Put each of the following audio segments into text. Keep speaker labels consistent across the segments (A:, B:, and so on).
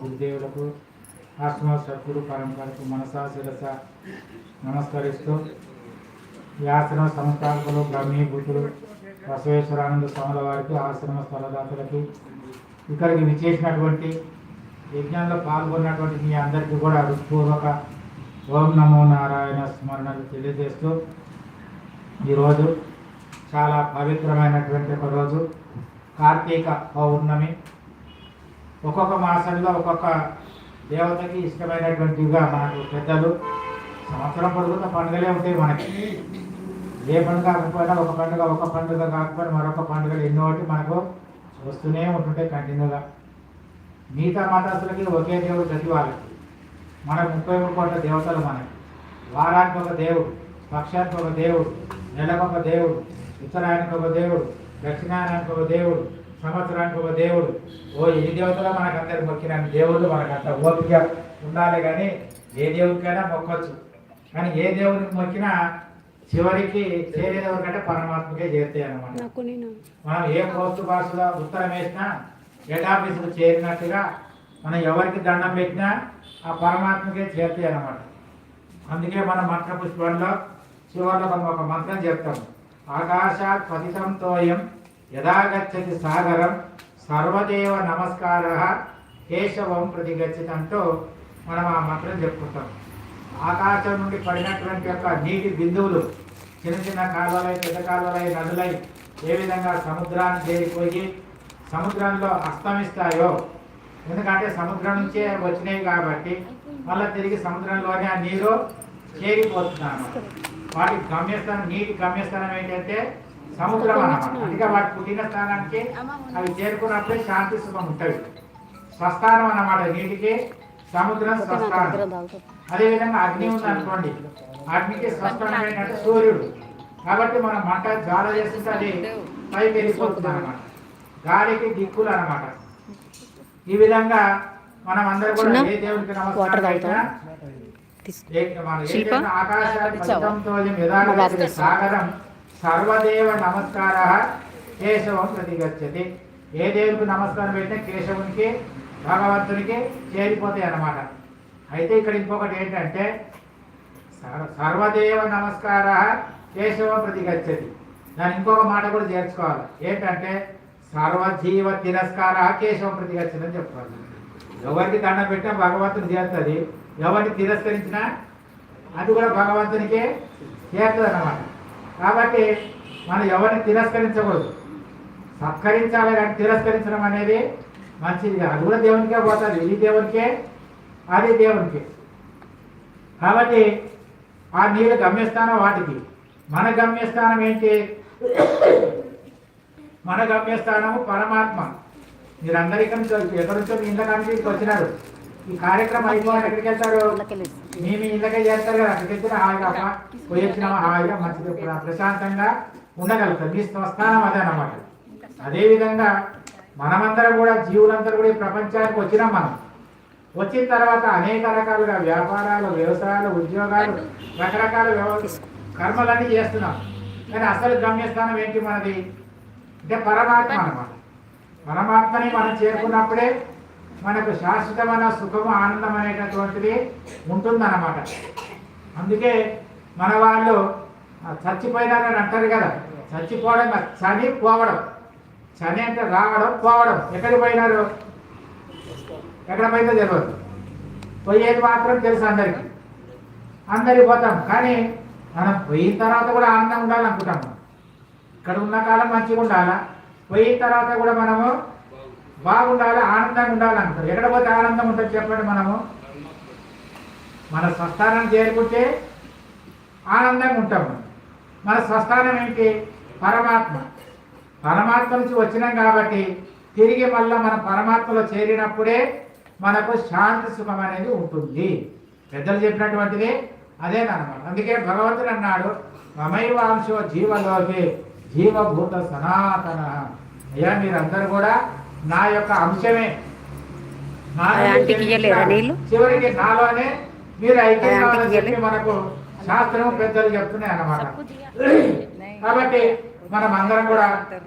A: గురుదేవులకు ఆశ్రమ సద్గురు పరంపరకు మనసా శిరస నమస్కరిస్తూ ఈ ఆశ్రమ సంస్థాపకులు బ్రహ్మీభూతులు బసవేశ్వరానంద స్వాముల వారికి ఆశ్రమ స్థలదాతలకి ఇక్కడికి విచ్చేసినటువంటి యజ్ఞంలో పాల్గొన్నటువంటి మీ అందరికీ కూడా హృత్పూర్వక ఓం నమో నారాయణ స్మరణలు తెలియజేస్తూ ఈరోజు చాలా పవిత్రమైనటువంటి ఒక రోజు. కార్తీక పౌర్ణమి ఒక్కొక్క మాసంలో ఒక్కొక్క దేవతకి ఇష్టమైనటువంటివిగా మనకు పెద్దలు. సంవత్సరం పొడుగున పండుగలే ఉంటాయి మనకి. ఏ పండుగ కాకపోయినా ఒక పండుగ ఒక పండుగ కాకపోయినా మరొక పండుగలు ఎన్నో మనకు వస్తూనే ఉంటుంటాయి కంటిన్యూగా. మిగతా మతస్థులకి ఒకే దేవుడు ప్రతి వాళ్ళకి. మనకు ముప్పై మూడు కోట్ల దేవతలు మనకి. వారానికి ఒక దేవుడు పక్షానికి ఒక దేవుడు నెలకు ఒక దేవుడు ఉత్తరాయణకు ఒక దేవుడు దక్షిణాయనానికి ఒక దేవుడు సంవత్సరానికి ఒక దేవుడు. ఓ ఈ దేవతలో మనకు అందరు మొక్కిన దేవుడు మనకు అంత ఓపిక ఉండాలి కానీ ఏ దేవుడికైనా మొక్కొచ్చు. కానీ ఏ దేవుడికి మొక్కినా చివరికి చేరేదెవరి కంటే పరమాత్మకే చేరుతాయి
B: నేను.
A: మనం ఏ పోస్ట్ బాక్స్లో ఉత్తరం వేసినా హెడ్ ఆఫీసుకు చేరినట్టుగా మనం ఎవరికి దండం పెట్టినా ఆ పరమాత్మకే చేరుతాయి అన్నమాట. అందుకే మన మంత్ర పుష్పంలో చివరిలో మనం ఒక మంత్రం చెప్తాం. ఆకాశాత్ పతితం తోయం యథాగచ్చతి సాగరం సర్వదేవ నమస్కార కేశవం ప్రతిగచ్చిత అంటూ మనం ఆ మంత్రం చెప్పుకుంటాం. ఆకాశం నుండి పడినటువంటి యొక్క నీటి బిందువులు చిన్న చిన్న కాలువలై పెద్ద కాలువలై నదులై ఏ విధంగా సముద్రాన్ని చేరిపోయి సముద్రంలో అస్తమిస్తాయో. ఎందుకంటే సముద్రం నుంచే వచ్చినాయి కాబట్టి మళ్ళీ తిరిగి సముద్రంలోనే ఆ నీరు చేరిపోతున్నాను వాటి గమ్యస్థానం నీటి గమ్యస్థానం ఏంటంటే సముద్రం అన్నమాట అందుకే వాటి పుట్టిన స్థానానికి అవి చేరుకున్నప్పుడే శాంతి సుఖం ఉంటుంది. స్వస్థానం అన్నమాట నీటికి సముద్రం స్వస్థానం. అదేవిధంగా అగ్ని ఉంది అనుకోండి అగ్నికి స్వస్థానం ఏంటంటే సూర్యుడు. కాబట్టి మనం మంట జ్వాల చేస్తుంటే అది పైకి వెళ్ళిపోతుంది అనమాట గాలికి దిక్కులు అన్నమాట. ఈ విధంగా మనం అందరూ కూడా ఏ దేవుడికి నమస్కారం ఆకాశాన్ని? సాగరం సర్వదేవ నమస్కార కేశవం ప్రతిగచ్చతి. ఏ దేవుడికి నమస్కారం పెట్టినా కేశవునికి భగవంతునికి చేరిపోతాయి అన్నమాట. అయితే ఇక్కడ ఇంకొకటి ఏంటంటే సర్వదేవ నమస్కార కేశవం ప్రతిగచ్చతి. దాని ఇంకొక మాట కూడా చేర్చుకోవాలి. ఏంటంటే సర్వజీవ తిరస్కార కేశవం ప్రతిగచ్చతి అని చెప్పుకోవాలి. ఎవరికి దండం పెట్టినా భగవంతుని చేస్తుంది ఎవరిని తిరస్కరించినా అది కూడా భగవంతునికే చేస్తుంది అన్నమాట. కాబట్టి మనం ఎవరిని తిరస్కరించకూడదు. సత్కరించాలి కానీ తిరస్కరించడం అనేది మంచిది కాదు. అది కూడా దేవునికే పోతుంది. ఈ దేవునికే అది దేవునికి. కాబట్టి ఆ నీరు గమ్యస్థానం వాటికి. మన గమ్యస్థానం ఏంటి? మన గమ్యస్థానము పరమాత్మ. మీరందరికీ ఎక్కడి నుంచో మీ ఇంట్లో కానీ వచ్చినారు. ఈ కార్యక్రమం అయిపోవాలి ఎక్కడికి వెళ్తారు
B: ఇళ్ళకెళ్ళి.
A: మీ మీ ఇళ్ళకే చేస్తారు కదా అక్కడికి వెళ్తే హాయిగా అమ్మ హాయిగా ప్రశాంతంగా ఉండగలుగుతారు. మీ స్వస్థానం అదే అన్నమాట. అదేవిధంగా మనమందరం కూడా జీవులందరూ కూడా ఈ ప్రపంచానికి వచ్చినాం మనం. వచ్చిన తర్వాత అనేక రకాలుగా వ్యాపారాలు వ్యవసాయాలు ఉద్యోగాలు రకరకాల కర్మలన్నీ చేస్తున్నాం. కానీ అసలు గమ్యస్థానం ఏంటి మనది? అంటే పరమాత్మ అన్నమాట. పరమాత్మని మనం చేరుకున్నప్పుడే మనకు శాశ్వతమైన సుఖము ఆనందం అనేటటువంటిది ఉంటుందన్నమాట. అందుకే మన వాళ్ళు చచ్చిపోయినారని అంటారు కదా. చచ్చిపోవడం చని పోవడం. చని అంటే రావడం పోవడం. ఎక్కడికి పోయినారు? ఎక్కడ పోయిందో తెలియదు పోయేది మాత్రం తెలుసు అందరికి. అందరికి పోతాం. కానీ మనం పోయిన తర్వాత కూడా ఆనందంగా ఉండాలనుకుంటాము. ఇక్కడ ఉన్న కాలం మంచిగా ఉండాలా? పోయిన తర్వాత కూడా మనము బాగుండాలి ఆనందంగా ఉండాలనుకుంటారు ఎక్కడ పోతే ఆనందం ఉంటుంది చెప్పండి మనము? మన స్వస్థానం చేరుకుంటే ఆనందంగా ఉంటాము మన. స్వస్థానం ఏంటి పరమాత్మ. పరమాత్మ నుంచి వచ్చినాం కాబట్టి తిరిగి మళ్ళీ మన పరమాత్మలో చేరినప్పుడే మనకు శాంతి సుఖం అనేది ఉంటుంది. పెద్దలు చెప్పినటువంటిది అదేనమాట అందుకే భగవంతుడు అన్నాడు మమైవాంశో జీవలోకి జీవభూత సనాతన. అయ్యా మీరందరూ కూడా నా యొక్క అంశమే? చివరికి నాలోనే మీరు ఐక్యం చెప్పి? మనకు శాస్త్రం పెద్దలు చెప్తున్నాయి అన్నమాట. కాబట్టి మనం అందరం కూడా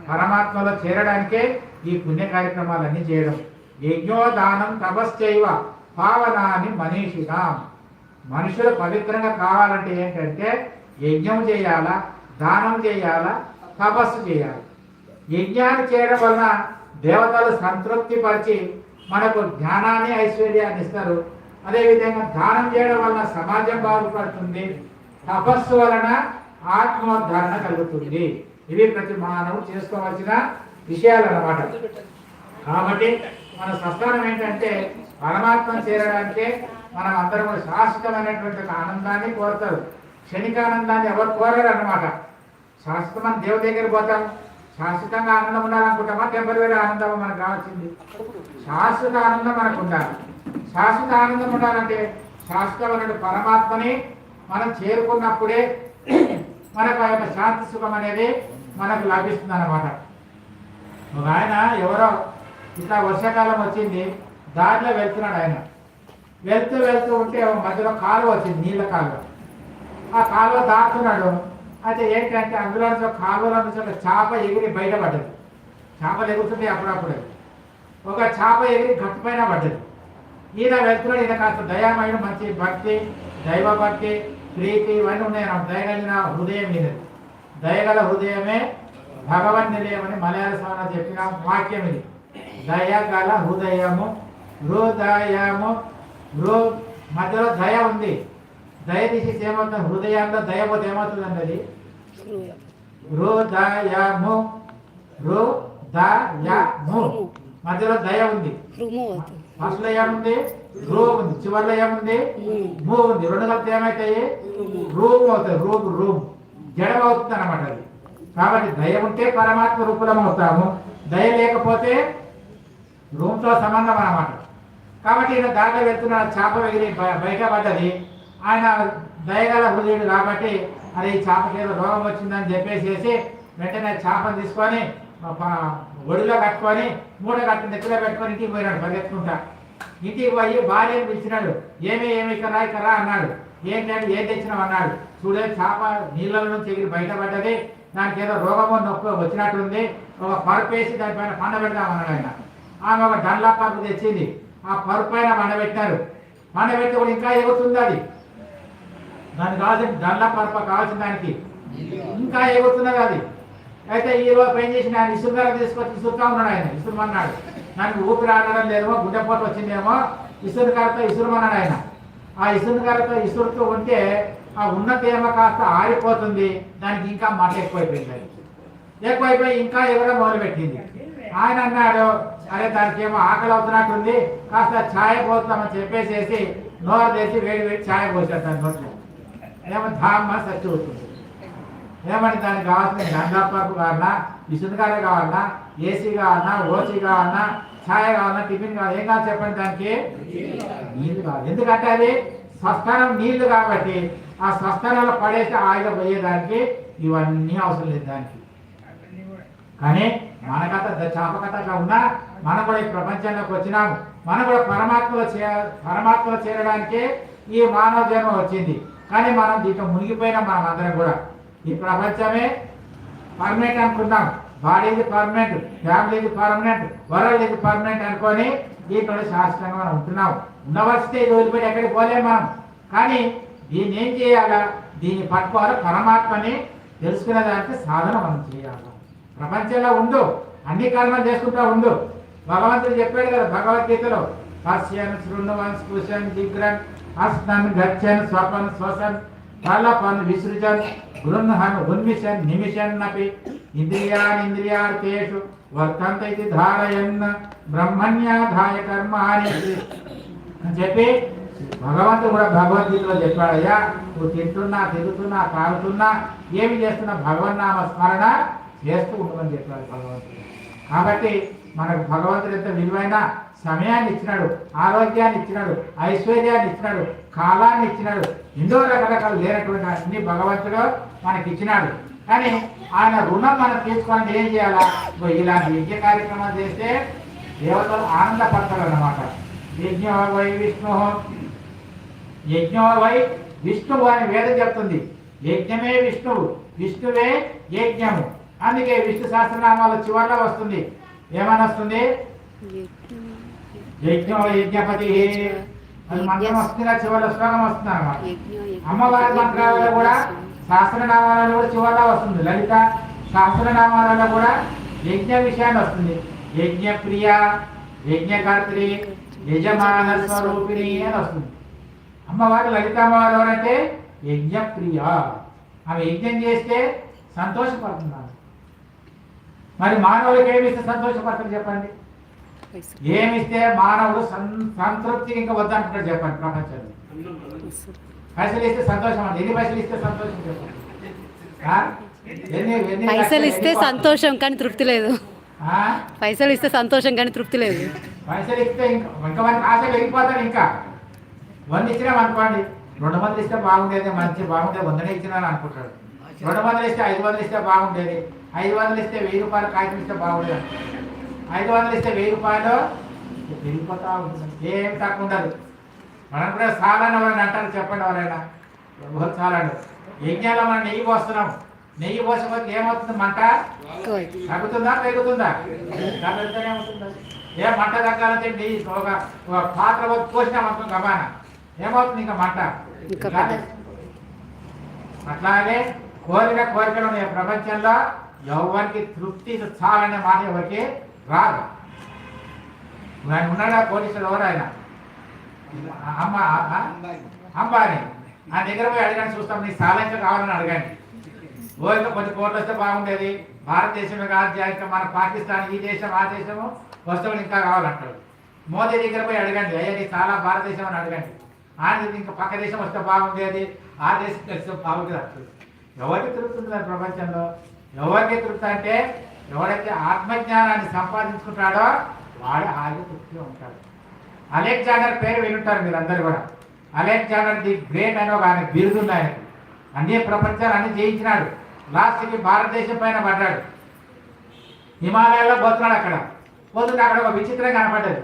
A: పరమాత్మలో చేరడానికే ఈ పుణ్య కార్యక్రమాలన్నీ చేయడం. యజ్ఞోదానం తపశ్చైవ పావనాన్ని మనీషినాం. మనుషులు పవిత్రంగా కావాలంటే ఏంటంటే యజ్ఞం చేయాలా దానం చేయాలా తపస్సు చేయాలి. యజ్ఞాన్ని చేయడం వలన దేవతలు సంతృప్తి పరిచి మనకు జ్ఞానాన్ని ఐశ్వర్యాన్ని ఇస్తారు. అదేవిధంగా దానం చేయడం వలన సమాజం బాగుపడుతుంది. తపస్సు వలన ఆత్మోద్ధరణ కలుగుతుంది. ఇవి ప్రతి మానవుడు చేసుకోవాల్సిన విషయాలు అన్నమాట కాబట్టి మన సంస్థానం ఏంటంటే పరమాత్మను చేరడానికే మనం అందరం శాశ్వతమైనటువంటి ఆనందాన్ని కోరుతారు. క్షణికానందాన్ని ఎవరు కోరరు అన్నమాట శాశ్వతమైన దేవుడి దగ్గర పోతాం. శాశ్వతంగా ఆనందం ఉండాలనుకుంటామా టెంపరీ ఆనందం మనకు కావాల్సింది శాశ్వత ఆనందం మనకు ఉండాలి. శాశ్వత ఆనందం ఉండాలంటే శాశ్వతమైన పరమాత్మని మనం చేరుకున్నప్పుడే మనకు ఆ యొక్క శాంతి సుఖం అనేది మనకు లభిస్తుంది అన్నమాట ఒక ఆయన ఎవరో ఇట్లా వర్షాకాలం వచ్చింది దారిలో వెళ్తున్నాడు ఆయన. వెళ్తూ వెళ్తూ ఉంటే మధ్యలో కాలువ వచ్చింది నీళ్ళ కాలువ. ఆ కాలువ దాటుతున్నాడు అయితే ఏంటంటే అందులో నుంచి ఒక కాలువలో నుంచి ఒక చేప ఎగిరి బయటపడ్డది చేపలు ఎగురుతున్నాయి అప్పుడప్పుడు ఒక చేప ఎగిరి గట్టుపైన పడ్డది. ఈయన వెళ్తున్నాడు ఈయన కాస్త దయామయుడు మంచి భక్తి దైవ భక్తి ప్రీతి ఇవన్నీ ఉన్నాయి. దయగలిగిన హృదయం మీద దయగల హృదయమే భగవన్ నిలయమని మలయాళ స్వామి చెప్పిన వాక్యం ఇది. దయగల హృదయము హృదయము హృ మధ్యలో దయ ఉంది. దయ తీసి ఏమవుతుంది హృదయంలో దయ పోతే ఏమవుతుంది అన్నది హృదయము హృదయము మధ్యలో దయ ఉంది. ఫస్ట్లో ఏముంది? రూ ఉంది. చివరిలో ఏముంది? మూ ఉంది. రెండు కలిపి ఏమైతాయి? రూమ్ అవుతుంది రూమ్ రూమ్. జడం అవుతుంది అనమాట అది. కాబట్టి దయ ఉంటే పరమాత్మ రూపులం అవుతాము. దయ లేకపోతే రూమ్తో సంబంధం అనమాట కాబట్టి ఈయన దాంట్లో వెళ్తున్న చేప ఎగిరి బయట పడ్డది. ఆయన దయగల హృదయుడు కాబట్టి అరే ఈ చేపకి ఏదో రోగం వచ్చిందని చెప్పేసేసి వెంటనే చేపను తీసుకొని ఒడిలో కట్టుకొని మూట కట్టి నెత్తిలో పెట్టుకొని ఇంటికి పోయినాడు పరిగెత్తుకుంటా. ఇంటికి పోయి భార్యను పిలిచినాడు ఏమి ఏమి ఇక్కడ రా, ఇక్కడ రా అన్నాడు. ఏం తెచ్చినావు అన్నాడు. చూడే చేప నీళ్ళ నుంచి ఎగిరి బయటపడ్డది. దానికి ఏదో రోగమో నొప్పి వచ్చినట్టుంది. ఒక పరుపు వేసి దానిపైన పండ పెడదామన్నాడు ఆయన. ఆమె ఒక డండ్లా పరుపు తెచ్చింది. ఆ పరుపు పైన పండబెట్టారు పండబెట్టి కూడా ఇంకా ఎగుతుంది అది. దానికి కావాల్సిన డండ్లా పరుపు కావాల్సిన దానికి ఇంకా ఎగుతున్నది అది అయితే ఈ రోజు ఏం చేసిన ఆయన? ఇసురుగార తీసుకొచ్చి ఇసురుతా ఉన్నాడు ఆయన. ఇసురుమన్నాడు. దానికి ఊపిరి ఆడడం లేదేమో గుండెపోటు వచ్చిందేమో ఇసురుగారతో ఇసురుమన్నాడు ఆయన. ఆ ఇసురుగారతో ఇసురుతూ ఉంటే ఆ ఉన్న తేమ కాస్త ఆరిపోతుంది. దానికి ఇంకా మంట ఎక్కువైపోయింది. ఎక్కువైపోయి ఇంకా ఎగడం మొదలుపెట్టింది ఆయన అన్నాడు అరే దానికి ఏమో ఆకలి అవుతున్నట్టుంది. కాస్త ఛాయ పోతామని చెప్పేసేసి నోరు తెసి వేడి వేడి ఛాయ పోసాడు దాని నోట్లో. ఏమో ధామ్మ సచ్చి వస్తుంది ఏమని దానికి కావాల్సిన గంగాపరుపు కావాలన్నా విసురుగారే కావాలన్నా ఏసీ కావాలన్నా ఓసీ కావాలన్నా ఛాయ కావాలన్నా టిఫిన్ కావాలి ఏం కావాలి చెప్పండి దానికి? నీళ్ళు కావాలి. ఎందుకంటే అది స్వస్థానం నీళ్ళు కాబట్టి ఆ స్వస్థానంలో పడేసి ఆయుధ పోయేదానికి ఇవన్నీ అవసరం లేదు దానికి. కానీ మన కథ ద- ఉన్నా మనం కూడా ఈ ప్రపంచంలోకి వచ్చినాము. మనం కూడా పరమాత్మలో చే పరమాత్మలో చేరడానికి ఈ మానవ జన్మ వచ్చింది. కానీ మనం దీంట్లో మునిగిపోయినా మనం అందరం కూడా. ఈ ప్రపంచమే పర్మనెంట్ అనుకున్నాం బాడీ ఇది పర్మనెంట్ ఫ్యామిలీ ఇది పర్మనెంట్ వరల్డ్ ఇది పర్మనెంట్ అనుకొని దీంట్లో శాశ్వతంగా మనం ఉంటున్నాం. ఉండవలసితే ఇది వదిలిపెట్టి ఎక్కడికి పోలేం మనం. కానీ దీన్ని ఏం చేయాలా? దీన్ని పట్టుకోవాలి పరమాత్మని తెలుసుకునే దానికి సాధన మనం చేయాలి. ప్రపంచంలో ఉండు అన్ని కర్మలు చేసుకుంటా ఉండు. భగవంతుడు చెప్పాడు కదా భగవద్గీతలో పశ్యన్ శృణువన్ స్పృశన్ జిగ్రన్ అస్నన్ గచ్చన్ స్వపన్ శ్వసన్ ఫలపన్ విసృజన్ గృహన్ ఉన్మిషన్ నిమిషన్ అపి ఇంద్రియాన్ ఇంద్రియార్థేషు వర్తంత ఇది ధారయన్న బ్రహ్మణ్యాధాయ కర్మాణి. అని చెప్పి భగవంతుడు కూడా భగవద్గీతలో చెప్పాడయ్యా నువ్వు తింటున్నా తిరుగుతున్నా తాగుతున్నా ఏమి చేస్తున్నా భగవన్నామ స్మరణ చేస్తూ ఉండమని చెప్పాడు భగవంతుడు. కాబట్టి మనకు భగవంతుడు ఎంత విలువైన సమయాన్ని ఇచ్చినాడు ఆరోగ్యాన్ని ఇచ్చినాడు ఐశ్వర్యాన్ని ఇచ్చినాడు కాలాన్ని ఇచ్చినాడు ఎన్నో రకరకాలు లేనటువంటి అన్ని భగవంతుడు మనకి ఇచ్చినాడు. కానీ ఆయన రుణం మనం తీసుకొని ఏం చేయాలా? ఇలాంటి యజ్ఞ కార్యక్రమాలు చేస్తే దేవతలు ఆనందపడతారు అన్నమాట. యజ్ఞ వై విష్ణు. యజ్ఞో వై విష్ణువు అని వేదం చెప్తుంది. యజ్ఞమే విష్ణువు విష్ణువే యజ్ఞము. అందుకే విష్ణు సహస్రనామాల చివరిలో వస్తుంది. ఏమని వస్తుంది యజ్ఞం యజ్ఞపతి. అది మంత్రం వస్తుంది చివరి శ్లోకం వస్తుంది అనమాట అమ్మవారి మంత్రాలలో కూడా సహస్రనామాలలో కూడా చివరిలో వస్తుంది. లలిత సహస్రనామాలలో కూడా యజ్ఞ విషయాన్ని వస్తుంది. యజ్ఞప్రియ యజ్ఞకర్త్రి యజమాన స్వరూపిణి అని వస్తుంది. అమ్మవారు లలిత అమ్మవారు ఎవరంటే యజ్ఞప్రియ ఆమె యజ్ఞం చేస్తే సంతోషపడుతున్నారు. మరి మానవులకి ఏమి ఇస్తే సంతోషపడతారు చెప్పండి? ఏమిస్తే మానవుడు సం- సంతృప్తికి ఇంకా వద్దంటున్నాడు చెప్పండి ప్రపంచంలో. పైసలు ఇస్తే సంతోషం అండి. ఎన్ని పైసలు ఇస్తే సంతోషం చెప్పండి?
B: పైసలు ఇస్తే? సంతోషం కానీ తృప్తి లేదు.
A: ఆ?
B: పైసలు ఇస్తే సంతోషం కానీ తృప్తి లేదు.
A: పైసలు ఇస్తే ఇంకా ఇంకా మనకి ఆశ వెళ్ళిపోతారు ఇంకా. వంద ఇచ్చినాం అనుకోండి. రెండు వందలు ఇస్తే బాగుండేది మంచి బాగుండేది వందనే ఇచ్చినాను అనుకుంటాడు. రెండు వందలు ఇస్తే ఐదు వందలు ఇస్తే బాగుండేది. ఐదు వందలు ఇస్తే వెయ్యి రూపాయలు కాగితం ఇస్తే బాగుండేది ఐదు వందలు ఇస్తే వెయ్యి రూపాయలు వెళ్ళిపోతా ఉంటుంది. ఏం తక్కువ ఉండదు. మనం కూడా చాలని ఎవరైనా అంటారు. చెప్పండి ఎవరైనా. ఎవరు చాలండు యజ్ఞాలు మనం నెయ్యి పోస్తున్నాం. నెయ్యి పోసకపోతే ఏమవుతుంది మంట? తగ్గుతుందా? పెరుగుతుందా? తగ్గుతూనే ఏ మంట తగ్గాలంటే నెయ్యి ఒక పాత్ర పోసి పోసినాం అనుకో గబాన. ఏమవుతుంది? ఇంకా మంట. అట్లాగే కోరిక కోరికలు ఉన్నాయి ప్రపంచంలో ఎవరికి తృప్తి చాలనే మాట ఎవరికి రాదు. ఆయన ఉన్నాడా పోలీసులు ఎవరు ఆయన? అమ్మ ఆ? ఆ? దగ్గర పోయి అడగండి చూస్తాం. నీకు సాలంగా కావాలని అడగండి. ఓరిక కొంచెం కోట్లు వస్తే బాగుండేది. భారతదేశంలో కాదు మన పాకిస్తాన్ ఈ దేశం ఆ దేశము. వస్తువులు ఇంకా కావాలంటాడు. మోదీ దగ్గర పోయి అడగండి. అయ్యా నీ చాలా భారతదేశం అని అడగండి. ఆయన ఇంకా పక్క దేశం వస్తే బాగుండేది. ఆ దేశం వస్తే బాగుంటుంది అంటాడు. ఎవరికి తృప్తి ప్రపంచంలో? ఎవరికి తృప్తి అంటే ఎవరైతే ఆత్మజ్ఞానాన్ని సంపాదించుకుంటాడో వాడు హాయిగా తృప్తిగా ఉంటాడు. అలెగ్జాండర్ పేరు వినుంటారు మీరు అందరు కూడా. అలెగ్జాండర్ ది గ్రేట్ అని ఒక ఆయన బిరుదుంది ఆయనకి. అన్ని ప్రపంచాలు అన్ని జయించినాడు. లాస్ట్కి భారతదేశం పైన పడ్డాడు. హిమాలయాల్లో పోతున్నాడు అక్కడ. పోతుంటే అక్కడ ఒక విచిత్రం కనపడ్డది.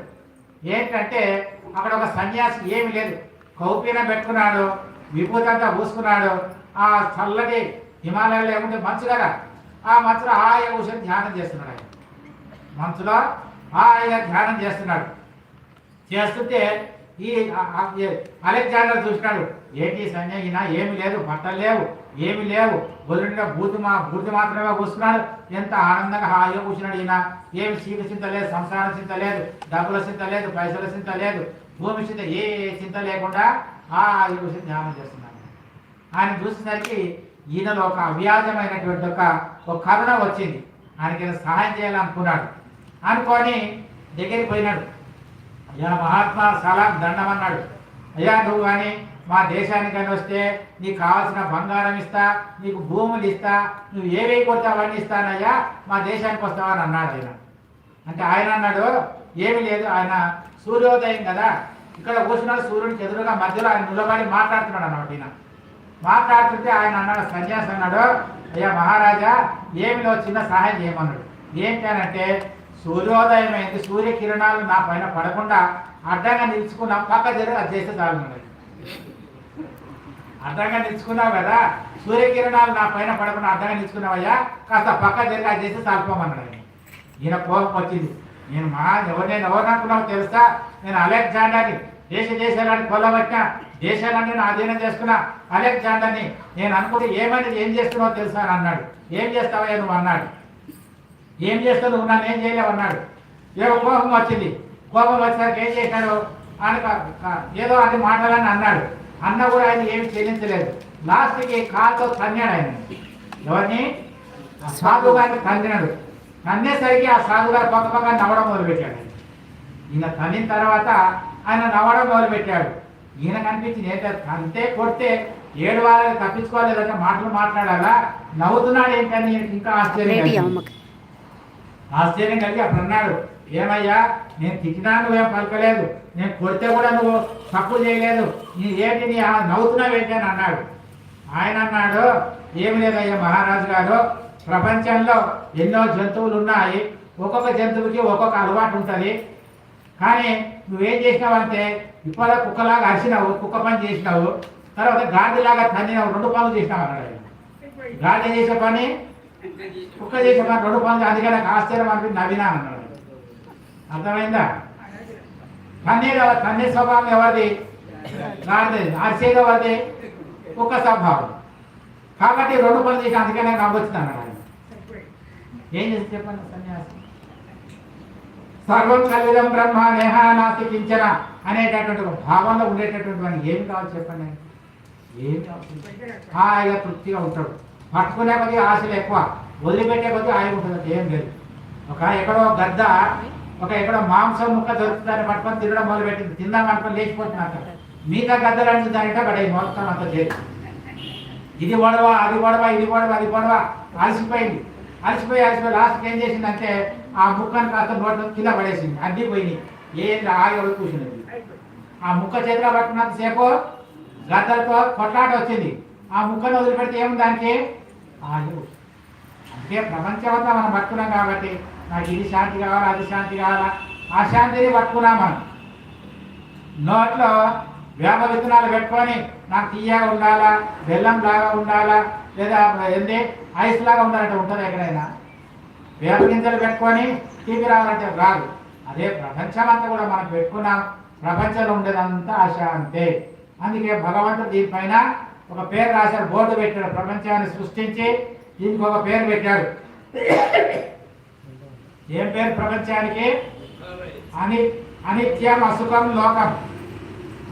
A: ఏంటంటే అక్కడ ఒక సన్యాసి ఏమి లేదు. కౌపీన పెట్టుకున్నాడు విభూతంతా పూసుకున్నాడు ఆ చల్లటి హిమాలయాలు లేకుంటే మంచు కదా. ఆ మంచులో హాయిగా కూర్చొని ధ్యానం చేస్తున్నాడు ఆయన. మంచులో హాయిగా ధ్యానం చేస్తున్నాడు. చేస్తుంటే ఈ అలెగ్జాండర్ చూసినాడు ఏంటి సంజయ్ ఈయన ఏమి లేదు బట్టలు లేవు ఏమి లేవు. బుధుడిగా బూతి మా బూతి మాత్రమే కూర్చున్నాడు. ఎంత ఆనందంగా హాయిగా కూర్చున్నాడు ఈయన. ఏమి చీక చింత లేదు సంసారం చింత లేదు డబ్బుల చింత లేదు పైసల చింత లేదు భూమి చింత ఏ చింత లేకుండా హాయిగా కూర్చొని ధ్యానం చేస్తున్నాడు. ఆయన చూసేసరికి ఈయనలో ఒక అవ్యాజమైనటువంటి ఒక ఒక కరుణ వచ్చింది. ఆయనకి సహాయం చేయాలనుకున్నాడు. అనుకొని దగ్గరికి పోయినాడు. అయ్యా మహాత్మా సలాం దండం అన్నాడు. అయ్యా నువ్వు కానీ మా దేశానికి కానీ వస్తే నీకు కావాల్సిన బంగారం ఇస్తా నీకు భూములు ఇస్తా నువ్వు ఏవేవి కొడితే అవన్నీ ఇస్తానయ్యా మా దేశానికి వస్తావని అన్నాడు ఆయన. అంటే ఆయన అన్నాడు ఏమీ లేదు ఆయన సూర్యోదయం కదా. ఇక్కడ కూర్చున్నాడు సూర్యుడికి ఎదురుగా మధ్యలో ఆయన నిలబడి మాట్లాడుతున్నాడు అన్నమాట ఈయన. మాట్లాడుతుంటే ఆయన అన్నాడు సన్యాసి అన్నాడు అయ్యా మహారాజా ఏమిలో చిన్న సహాయం చేయమన్నాడు. ఏంటనంటే సూర్యోదయం అయింది సూర్యకిరణాలు నా పైన పడకుండా అడ్డంగా నిలుచుకున్న పక్క జరిగి అది చేస్తే చాలున్నాడు అడ్డంగా నిలుచుకున్నావు కదా సూర్యకిరణాలు నా పైన పడకుండా అడ్డంగా నిలుచుకున్నావయ్యా కాస్త పక్క జరిగి అది చేస్తే చాలిపోమన్నాడు ఈయన కోపం వచ్చింది. నేను మా ఎవరు నేను ఎవరు అనుకున్నావు తెలుసా? నేను అలెగ్జాండర్ని దేశ దేశాలని కొల్లబట్టిన దేశాలన్నీ నా అధీనం చేసుకున్నా. అలెగ్జాండర్ని నేను అనుకుంటే ఏమైనా ఏం చేస్తున్నావు తెలుసా అని అన్నాడు. ఏం చేస్తావా నువ్వు అన్నాడు. ఏం చేస్తావు నువ్వు? నన్ను ఏం చేయలేవు అన్నాడు. ఏదో కోపం వచ్చింది. కోపం వచ్చేసరికి ఏం చేశాడు? ఆయన ఏదో అది మాటలని అన్నాడు. అన్న కూడా ఆయన ఏమి చెల్లించలేదు. లాస్ట్కి కాలుతో తన్నాడు ఆయన. ఎవరిని? సాధు గారిని తన్నాడు. తన్నేసరికి ఆ సాధు గారు పక్క పక్క నవ్వడం మొదలుపెట్టాడు. ఆయన. ఈయన తన్నిన తర్వాత ఆయన నవ్వడం మొదలుపెట్టాడు. ఈయన కనిపించింది ఏంటంటే అంతే కొడితే ఏడు వారాలు తప్పించుకోలేదంటే మాటలు మాట్లాడాలా? నవ్వుతున్నాడు ఏంటని ఇంకా ఆశ్చర్యం ఆశ్చర్యం కలిగి అప్పుడు అన్నాడు ఏమయ్యా నేను తిట్టినా నువ్వేం పలకలేదు? నేను కొడితే కూడా నువ్వు తప్పు చేయలేదు. నీ ఏంటి నీ ఆ నవ్వుతున్నావు ఏంటి? అని అన్నాడు. ఆయన అన్నాడు ఏమి లేదయ్యా మహారాజు గారు ప్రపంచంలో ఎన్నో జంతువులు ఉన్నాయి. ఒక్కొక్క జంతువుకి ఒక్కొక్క అలవాటు ఉంటుంది. కానీ నువ్వేం చేసినావంటే ఇప్పటికే కుక్కలాగా అరిసినావు కుక్క పని చేసినావు తర్వాత గాడిలాగా తన్నినావు రెండు పనులు చేసినావు అన్నాడు గాడి చేసే పని కుక్క చేసే పని రెండు పనులు అందుకే నాకు ఆశ్చర్యం అనిపి నవ్వినా అన్నాడు అర్థమైందా? తన్నే తన్నే స్వభావం ఎవరిది? గాడిది. అరిసేది ఎవరిది? కుక్క స్వభావం. కాబట్టి రెండు పనులు చేసి అందుకనే నవ్వొచ్చింది అన్నాడు ఏం చేసి చెప్పండి సన్యాసి? సర్వం కలిదం బ్రహ్మ నేహ నాస్తి కించన అనేటటువంటి భావంలో ఉండేటటువంటి మనకి ఏం కావాలి చెప్పండి? ఏం కావాలి హాయిగా తృప్తిగా ఉంటాడు. పట్టుకునే కొద్ది ఆశలు ఎక్కువ వదిలిపెట్టే కొద్ది ఆయన ఉంటుంది ఏం లేదు. ఒక ఎక్కడో గద్ద ఒక ఎక్కడో మాంసం ముక్క దొరుకుతుందని పట్టుకొని తినడం మొదలు పెట్టింది తిందాం అనుకొని లేచిపోతున్నా మిగతా గద్దలు అంటే దానిట మొత్తం అంత లేదు. ఇది గొడవ అది గొడవ ఇది గొడవ అది గొడవ. అలసిపోయింది. అలసిపోయి అలసిపోయి లాస్ట్కి ఏం చేసిందంటే ఆ ముఖాన్ని కాస్త నోట్ల కింద పడేసింది. అడ్డి పోయినాయి ఏంది? ఆగి కూర్చున్నది ఆ ముక్క చేతిలో పట్టుకున్నంతసేపు గద్దలతో కొట్లాట వచ్చింది. ఆ ముక్కను వదిలిపెడితే ఏముంది దానికి? ఆగి అంటే ప్రపంచమంతా మనం పట్టుకున్నాం కాబట్టి నాకు ఇది శాంతి కావాలా అది శాంతి కావాలా? ఆ శాంతిని పట్టుకున్నాం మనం. నోట్లో వేప విత్తనాలు పెట్టుకొని నాకు తీయగా ఉండాలా? బెల్లం లాగా ఉండాలా? లేదా ఏంది? ఐస్ లాగా ఉండాలంటే ఉంటుంది ఎక్కడైనా? వేప గింజలు పెట్టుకొని తీపి రావాలంటే రాదు. అదే ప్రపంచం అంతా కూడా మనం పెట్టుకున్నాం. ప్రపంచంలో ఉండేదంతా అశాంతే అందుకే భగవంతుడు దీనిపైన ఒక పేరు రాశాడు బోర్డు పెట్టాడు ప్రపంచాన్ని సృష్టించి. దీనికి ఒక పేరు పెట్టాడు. ఏం పేరు ప్రపంచానికి? అని అనిత్యం అసుఖం లోకం.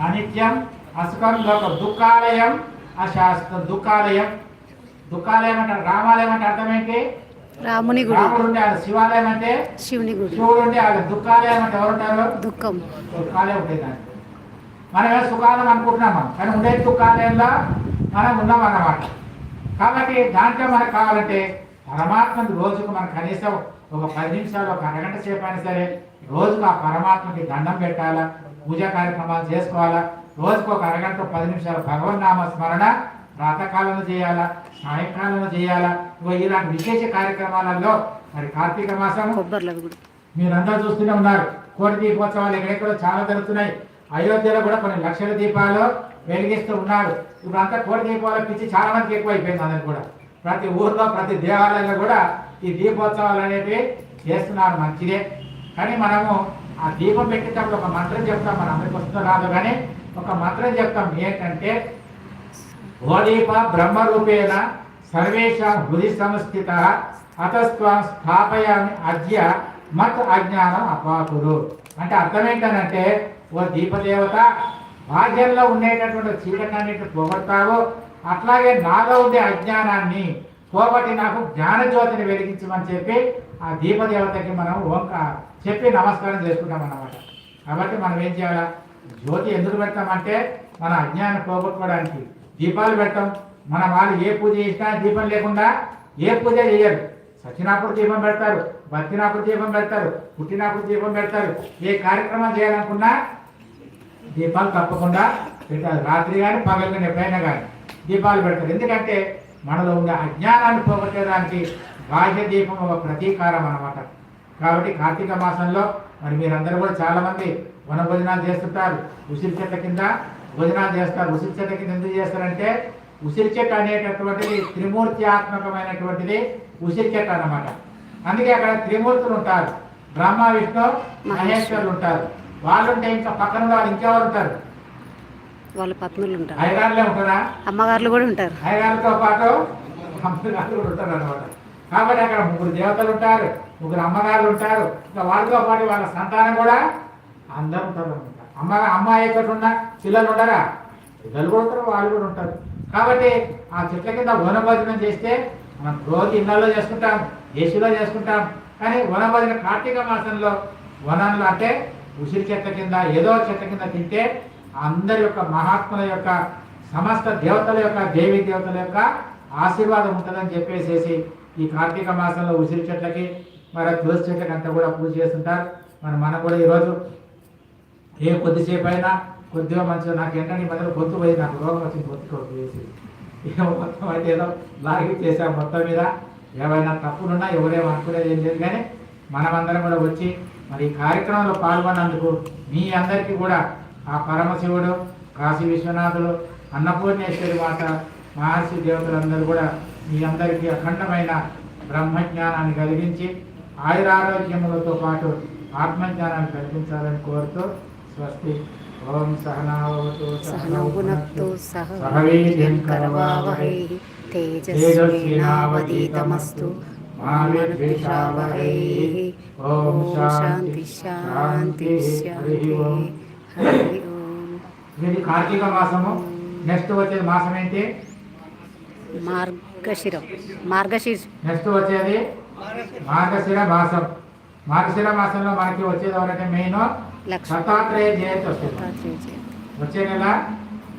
A: అనిత్యం అసుఖం లోకం. దుఃఖాలయం అశాస్త్రం దుఃఖాలయం. దుఃఖాలయం అంటే రామాలయం అంటే అర్థం ఏంటి?
B: రాముని గుడి.
A: ఆడ శివాలయం అంటే
B: శివుని గుడి.
A: శివుడు ఆడ దుఃఖాలయం అంటే ఎవరు ఉంటారు
B: దుఃఖం.
A: దుఃఖాలే ఉంటాయి దాంట్లో మనం ఏదో సుఖాలం అనుకుంటున్నాం మనం కానీ ఉండే దుఃఖాలయంలో మనం ఉన్నాం అన్నమాట కాబట్టి దాంట్లో మనకు కావాలంటే పరమాత్మని రోజుకు మనం కనీసం ఒక పది నిమిషాలు ఒక అరగంట సేపు అయినా సరే రోజుకు ఆ పరమాత్మకి దండం పెట్టాలా? పూజా కార్యక్రమాలు చేసుకోవాలా? రోజుకు ఒక అరగంట పది నిమిషాలు భగవన్ నామ స్మరణ ప్రాతకాలంలో చేయాలా? సాయంకాలంలో చేయాలా? ఇలాంటి విశేష కార్యక్రమాలలో మరి కార్తీక మాసం మీరందరూ చూస్తూనే ఉన్నారు. కోటి దీపోత్సవాలు ఎక్కడెక్కడో చాలా జరుగుతున్నాయి. అయోధ్యలో కూడా కొన్ని లక్షల దీపాలు వెలిగిస్తూ ఉన్నారు. ఇప్పుడు అంతా కోటి దీపాల పిచ్చి చాలా మందికి ఎక్కువ అయిపోయింది అందరికి కూడా. ప్రతి ఊర్లో ప్రతి దేవాలయంలో కూడా ఈ దీపోత్సవాలు అనేవి చేస్తున్నారు మంచిదే. కానీ మనము ఆ దీపం పెట్టేటప్పుడు ఒక మంత్రం చెప్తాం. మన అందరికి వస్తుందో రాదు కానీ ఒక మంత్రం చెప్తాం. ఏంటంటే ఓ దీప బ్రహ్మరూపేణ సర్వేషాం హృది సంస్థిత అతస్త్వం స్థాపయామి అద్య మత్ అజ్ఞానం అపాకురు అంటే అర్థం ఏంటనంటే ఓ దీపదేవత భాగ్యంలో ఉండేటటువంటి చీకటన్నిటి పోగొడతావు అట్లాగే నాలో ఉండే అజ్ఞానాన్ని పోగొట్టి నాకు జ్ఞాన జ్యోతిని వెలిగించమని చెప్పి ఆ దీపదేవతకి మనం ఓంక చెప్పి నమస్కారం చేసుకుంటాం అన్నమాట. కాబట్టి మనం ఏం చేయాలా? జ్యోతి ఎందుకు పెడతామంటే మన అజ్ఞానం పోగొట్టుకోవడానికి. దీపాలు పెడతాం. మన వాళ్ళు ఏ పూజ చేసినా దీపం లేకుండా ఏ పూజ చేయరు. సచ్చినప్పుడు దీపం పెడతారు బతినప్పుడు దీపం పెడతారు పుట్టినప్పుడు దీపం పెడతారు. ఏ కార్యక్రమం చేయాలనుకున్నా దీపాలు తప్పకుండా పెట్టారు రాత్రి కానీ పగలు కానీ ఎప్పుడైనా కానీ దీపాలు పెడతారు. ఎందుకంటే మనలో ఉండే అజ్ఞానాన్ని పోగొట్టేదానికి బాహ్య దీపం ఒక ప్రతీకారం అన్నమాట. కాబట్టి కార్తీక మాసంలో మరి మీరందరూ కూడా చాలామంది వన భోజనాలు చేస్తుంటారు. ఉసిరి చెట్ల కింద భోజనాలు చేస్తారు. ఉసిరి చెట్ల కింద ఎందుకు చేస్తారంటే ఉసిరి చెట్టు అనేటటువంటిది త్రిమూర్త్యాత్మకమైనటువంటిది ఉసిరి చెట్టు అన్నమాట. అందుకే అక్కడ త్రిమూర్తులు ఉంటారు. బ్రహ్మ విష్ణు మహేశ్వరులు ఉంటారు. వాళ్ళు ఉంటే ఇంకా పక్కన వాళ్ళు ఇంకెవరు ఉంటారు?
B: వాళ్ళ పత్నులు ఉంటారు.
A: అయ్యగారులే ఉంటారా?
B: అమ్మగారులు కూడా ఉంటారు.
A: అయ్యగారితో పాటు అమ్మగారు కూడా ఉంటారు అనమాట కాబట్టి అక్కడ ముగ్గురు దేవతలు ఉంటారు ముగ్గురు అమ్మగారులు ఉంటారు. ఇంకా వాళ్ళతో పాటు వాళ్ళ సంతానం కూడా అందరూ ఉంటారు అనమాట అమ్మ అమ్మాయి ఎక్కడ ఉన్నా? పిల్లలు ఉండరా? పిల్లలు కూడా ఉంటారు వాళ్ళు కూడా ఉంటారు. కాబట్టి ఆ చెట్ల కింద వనభోజనం చేస్తే మనం రోజు ఇళ్ళలో చేసుకుంటాం ఏసీలో చేసుకుంటాం. కానీ వనభోజన కార్తీక మాసంలో వనంలో అంటే ఉసిరి చెట్ల కింద ఏదో చెట్ల కింద తింటే అందరి యొక్క మహాత్ముల యొక్క సమస్త దేవతల యొక్క దేవి దేవతల యొక్క ఆశీర్వాదం ఉంటుందని చెప్పేసేసి ఈ కార్తీక మాసంలో ఉసిరి చెట్లకి మరి తులసి చెట్లకి అంతా కూడా పూజ చేస్తుంటారు. మరి మనం కూడా ఈరోజు ఏ కొద్దిసేపు అయినా కొద్దిగా మంచిగా నాకు ఏంటంటే ఈ మధ్యలో గొంతు పోయి నాకు రోగం వచ్చింది గొంతు కొడుకు వేసి ఏమో మొత్తం అయితే ఏదో లాగి చేసాం మొత్తం మీద. ఏమైనా తప్పులున్నా ఎవరేమో అనుకునేది ఏం లేదు. కానీ మనమందరం కూడా వచ్చి మరి ఈ కార్యక్రమంలో పాల్గొన్నందుకు మీ అందరికీ కూడా ఆ పరమశివుడు కాశీ విశ్వనాథుడు అన్నపూర్ణేశ్వరి మాత మహర్షి దేవతలందరూ కూడా మీ అందరికీ అఖండమైన బ్రహ్మజ్ఞానాన్ని కలిగించి ఆయురారోగ్యములతో పాటు ఆత్మజ్ఞానాన్ని కల్పించాలని కోరుతూ స్వస్తి ఓం సహనావతు
B: సహనౌగునక్తు సహ
A: వీర్యం
B: కరవావహై తేజస్వినావధీతమస్తు మా విద్విషావహై ఓం శాంతి శాంతి శాంతి హరి ఓం
A: ఇది కార్తీక మాసము నెక్స్ట్ వచ్చేది మాసం ఏంటి
B: మార్గశిరం మార్గశీర్ష
A: నెక్స్ట్ వచ్చేది మార్గశిర మాసం. మార్గశిర మాసంలో మనకి వచ్చేది ఎవరంటే మెయిన్ దత్తాత్రేయ జయంతి వస్తుంది. వచ్చే నెల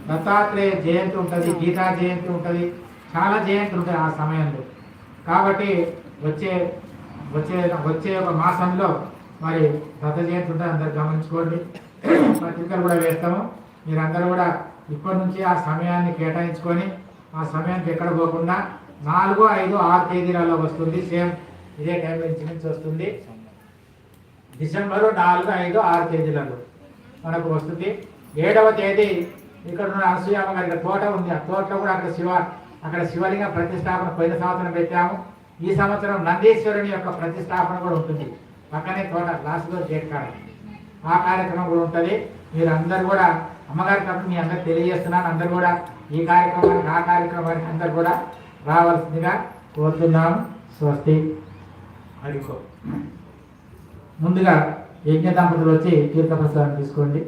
A: దత్తాత్రేయ జయంతి ఉంటుంది గీతా జయంతి ఉంటుంది చాలా జయంతులు ఉంటాయి ఆ సమయంలో. కాబట్టి వచ్చే వచ్చే వచ్చే ఒక మాసంలో మరి దత్త జయంతి ఉంటుంది అందరు గమనించుకోండి. పత్రికలు కూడా వేస్తాము. మీరందరూ కూడా ఇప్పటి నుంచి ఆ సమయాన్ని కేటాయించుకొని ఆ సమయానికి ఎక్కడ పోకుండా నాలుగు ఐదు ఆరు తేదీలలో వస్తుంది. సేమ్ ఇదే టైం నుంచి నుంచి వస్తుంది. డిసెంబరు నాలుగు ఐదు ఆరు తేదీలలో మనకు వస్తుంది. ఏడవ తేదీ ఇక్కడ ఉన్న అనసూయమ్మ గారి తోట ఉంది. ఆ తోటలో కూడా అక్కడ శివ అక్కడ శివలింగ ప్రతిష్టాపన పోయిన సంవత్సరం పెట్టాము. ఈ సంవత్సరం నందీశ్వరుని యొక్క ప్రతిష్టాపన కూడా ఉంటుంది. పక్కనే తోట లాస్ట్లో గేట్ కాడ. ఆ కార్యక్రమం కూడా ఉంటుంది. మీరు అందరు కూడా అమ్మగారి తరఫున మీ అందరు తెలియజేస్తున్నాను. అందరు కూడా ఈ కార్యక్రమానికి ఆ కార్యక్రమానికి అందరు కూడా రావాల్సిందిగా కోరుతున్నాను. స్వస్తి. హరికో ముందుగా యజ్ఞ దంపతులు వచ్చి తీర్థప్రసాదం తీసుకోండి.